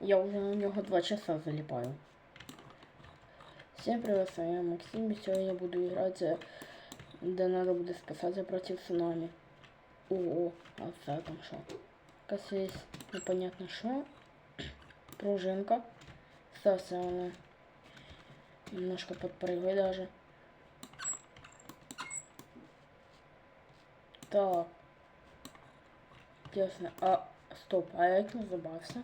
Я уже на него два часа залипаю. Всем привет, с вами Максим, и сегодня я буду играть, за- где надо будет спасаться против цунами. О, а це там? Кажется, есть непонятно что. Пружинка. Кстати, она немножко подпрыгивает даже. Так. Ясно. А, стоп, а я не забався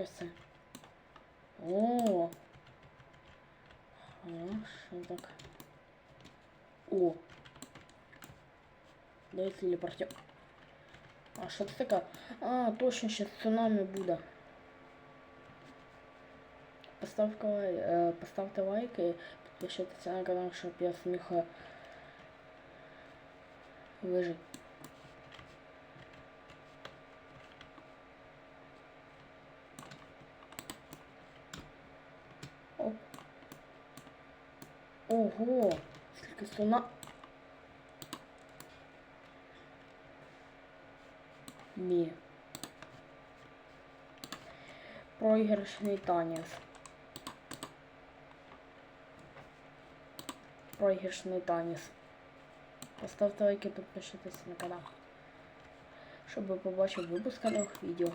Кажется. О, хорошо так. О, да и телепортер. А что это такое? А, точно, сейчас цунами буде. Поставка, лай- е, поставте лайк і підпишіться на канал, щоб я зміг е, вижити. Ого, скільки суна. Мі. Проіграшний танець. Проіграшний танець. Поставте лайки, підпишитесь на канал. Щоб ви побачили випуск нових відео.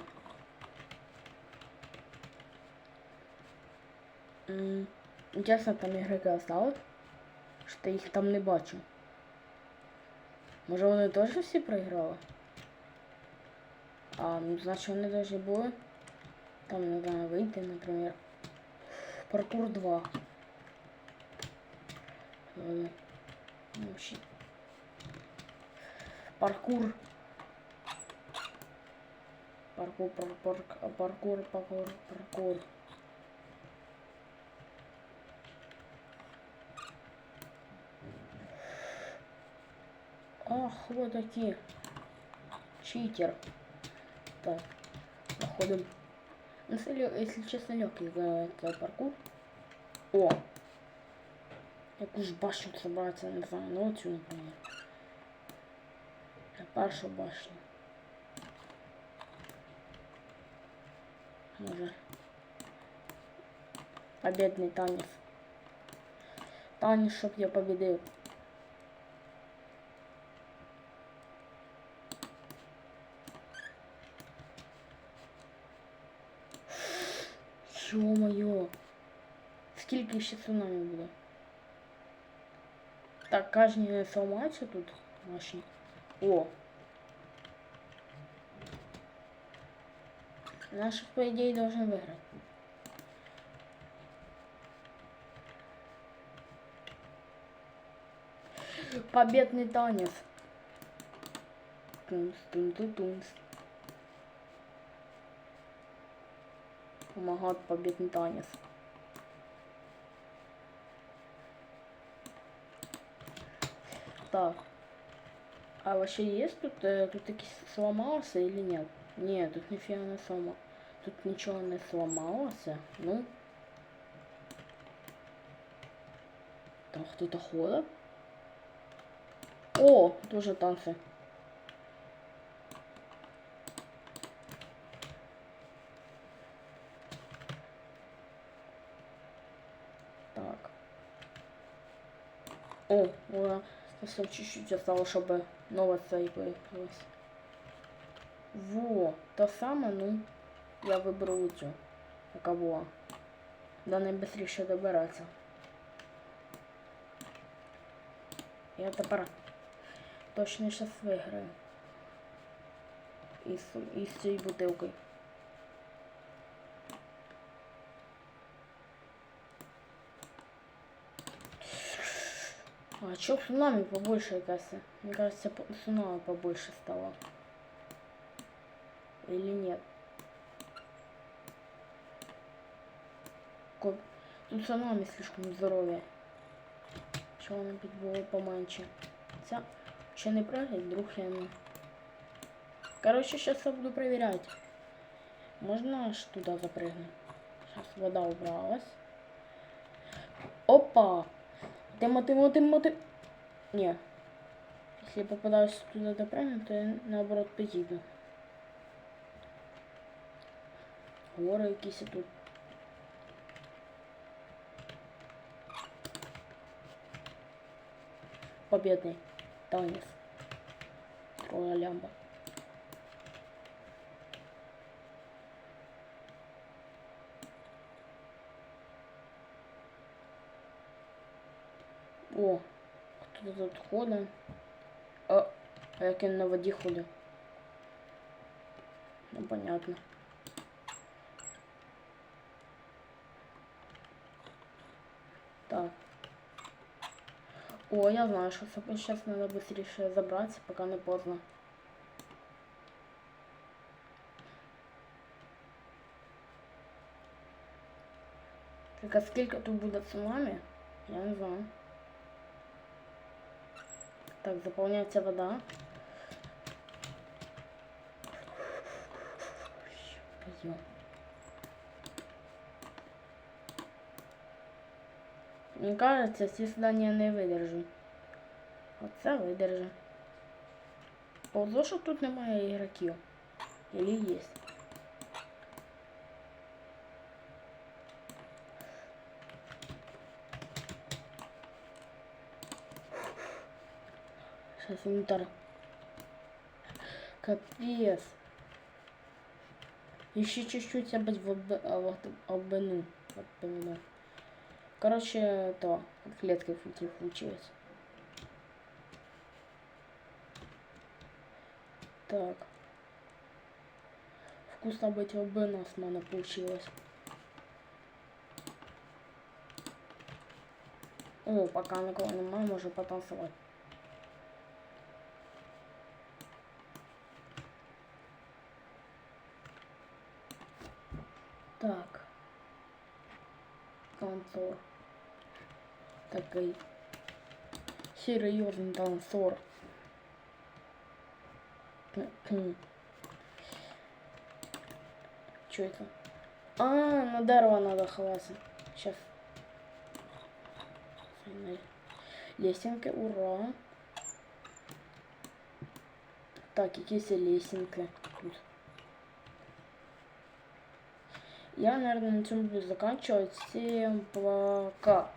М, Чесно, там ігроки осталось, що я їх там не бачу. Може вони теж всі проіграли? А, ну значить вони должны були. Там не знаю, вийти, наприклад. Паркур 2. Ладно. Ну, щи- Паркур. Паркур, паркур, паркур, паркур, паркур. Ах, вот такие. Читер. Так, проходим. Ну, если, честно, легкий этот паркур. О! Яку ж башню собраться, знаю, ну оцю, наприклад. На першу башню. Може. Победний танец. Танец, щоб я победив. Ё-моё. Скільки ще цунамі буде? Так, кожні сломаються тут наші. О. Наш, по идее, должен выиграть. Победный танец. Тунс, тун, тун, тунс. Помогает победный танец. Так. А вообще есть тут, э, тут таки сломался или нет? Нет, тут нифига не сломал. Тут ничего не сломалось. Ну. Так, кто-то ходит. О, тоже танцы. Так. О, ура. Совсем чуть-чуть осталось, чтобы новая цель появилась. Во, та сама, ну, я виберу цю. Яка була. До найбыстріше добиратися. Я тепер точно зараз виграю. Із, із цією бутилкою. А чё цунами побольше, кажется? Мне кажется, цунами побольше стало. Или нет? Тут цунами слишком здоровье. Чего она быть было поменьше? Ця ще не прыгать, вдруг я. Короче, сейчас я буду проверять. Можно аж туда запрыгнуть? Сейчас вода убралась. Опа! Тимо, тимо, тимо, тимо. Не. Если я попадаюсь туда допрыгнуть, то я наоборот поеду. Гори якісь тут. Победный танец. Трое лямба. О, кто тут ходить? А, а як він на воді ходить? Ну, понятно. Так. О, я знаю, что сейчас надо быстрее забраться, пока не поздно. Так, а сколько тут будет цунами? Я не знаю. Так, заполняется вода. Пойдем. Мені кажется, ці здання не видержу. Оце видержу. Повзо, що тут немає ігроків. Или є. Сейчас инвентарь. Капец. Еще чуть-чуть я быть об... обману. Короче, то, клетка получилась. Так. Вкусно быть ОБ нас мана получилось. О, пока никого немає, може потанцевать. Так. Танцор. Такий. Серйозний танцор. Что это? А, на дерево надо ховаться. Сейчас. Лесенки, ура. Так, якісь лесенки тут. Я, наверное, на этом буду заканчивать. Всем пока.